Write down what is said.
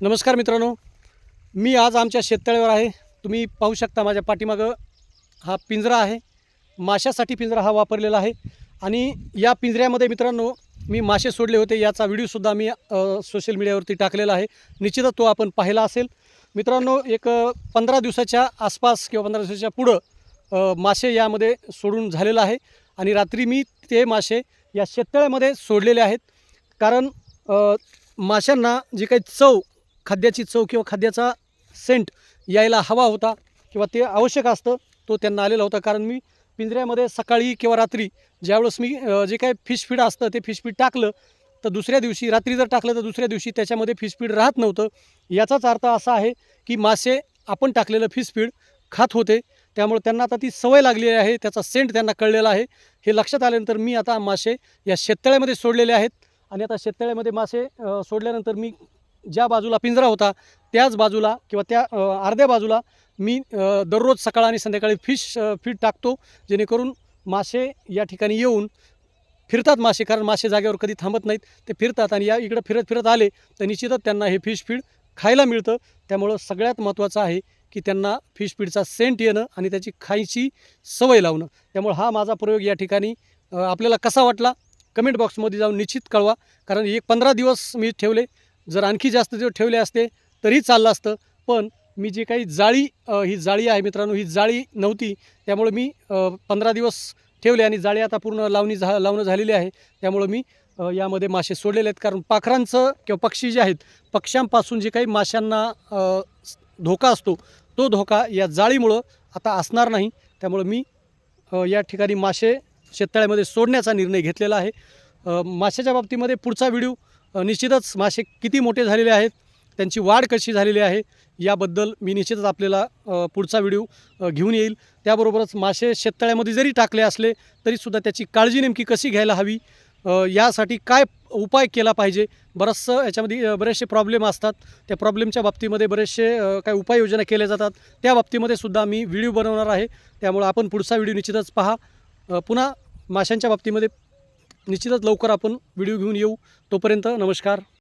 नमस्कार मित्रांनो मी आज आमच्या शेततळ्यावर आहे. तुम्ही पाहू शकता माझ्या पाठीमागं हा पिंजरा आहे. माशासाठी पिंजरा हा वापरलेला आहे. आणि या पिंजऱ्यामध्ये मित्रांनो मी मासे सोडले होते. याचा व्हिडिओसुद्धा मी सोशल मीडियावरती टाकलेला आहे. निश्चितच तो आपण पाहिला असेल. मित्रांनो एक पंधरा दिवसाच्या आसपास किंवा पंधरा दिवसाच्या पुढं मासे यामध्ये सोडून झालेलं आहे. आणि रात्री मी ते मासे या शेततळ्यामध्ये सोडलेले आहेत. कारण माशांना जी काही चव खाद्याची चव किंवा खाद्याचा सेंट यायला हवा होता किंवा ते आवश्यक असतं तो त्यांना आलेला होता. कारण मी पिंजऱ्यामध्ये सकाळी किंवा रात्री ज्यावेळेस मी जे काय फिश फीड असतं ते फिश फीड टाकलं तर दुसऱ्या दिवशी रात्री जर टाकलं तर दुसऱ्या दिवशी त्याच्यामध्ये फिश फीड राहत नव्हतं. याचाच अर्थ असा आहे की मासे आपण टाकलेलं फिश फीड खात होते. त्यामुळे त्यांना आता ती सवय लागलेली आहे त्याचा सेंट त्यांना कळलेला आहे. हे लक्षात आल्यानंतर मी आता मासे या शेततळ्यामध्ये सोडलेले आहेत. आणि आता शेततळ्यामध्ये मासे सोडल्यानंतर मी ज्या बाजूला पिंजरा होता त्याच बाजूला किंवा त्या अर्ध्या बाजूला मी दररोज सकाळ आणि संध्याकाळी फिश फीड टाकतो जेणेकरून मासे या ठिकाणी येऊन फिरतात मासे कारण मासे जागेवर कधी थांबत नाहीत. ते फिरतात आणि या इकडं फिरत फिरत आले तर निश्चितच त्यांना हे फिश फीड खायला मिळतं. त्यामुळं सगळ्यात महत्त्वाचं आहे की त्यांना फिश फीडचा सेंट येणं आणि त्याची खायची सवय लावणं. त्यामुळं हा माझा प्रयोग या ठिकाणी आपल्याला कसा वाटला? कमेंट बॉक्समध्ये जाऊन निश्चित कळवा कारण एक पंधरा दिवस मी ठेवले जर आणखी जास्त दिवस ठेवले असते तरी चाललं असतं. पण मी जी काही जाळी ही जाळी आहे मित्रांनो ही जाळी नव्हती. त्यामुळे मी पंधरा दिवस ठेवले आणि जाळी आता पूर्ण लावणी झा लावणं झालेली आहे. त्यामुळं मी यामध्ये मासे सोडलेले आहेत. कारण पाखरांचं किंवा पक्षी जे आहेत पक्ष्यांपासून जे काही माशांना धोका असतो तो धोका या जाळीमुळं आता असणार नाही. त्यामुळं मी या ठिकाणी मासे शेततळ्यामध्ये सोडण्याचा निर्णय घेतलेला आहे. माशाच्या बाबतीमध्ये पुढचा व्हिडिओ निश्चितच मासे किती मोठे झालेले आहेत त्यांची वाढ कशी झालेली आहे याबद्दल मी निश्चितच आपल्याला पुढचा व्हिडिओ घेऊन येईल. त्याबरोबरच मासे शेततळ्यामध्ये जरी टाकले असले तरीसुद्धा त्याची काळजी नेमकी कशी घ्यायला हवी यासाठी काय उपाय केला पाहिजे बरंचसं याच्यामध्ये बरेचसे प्रॉब्लेम असतात. त्या प्रॉब्लेमच्या बाबतीमध्ये बरेचसे काय उपाययोजना केल्या जातात. त्या बाबतीमध्ये सुद्धा मी व्हिडिओ बनवणार आहे. त्यामुळं आपण पुढचा व्हिडिओ निश्चितच पहा. पुन्हा माशांच्या बाबतीमध्ये निश्चितच लवकर आपण व्हिडिओ घेऊन येऊ. तोपर्यंत नमस्कार.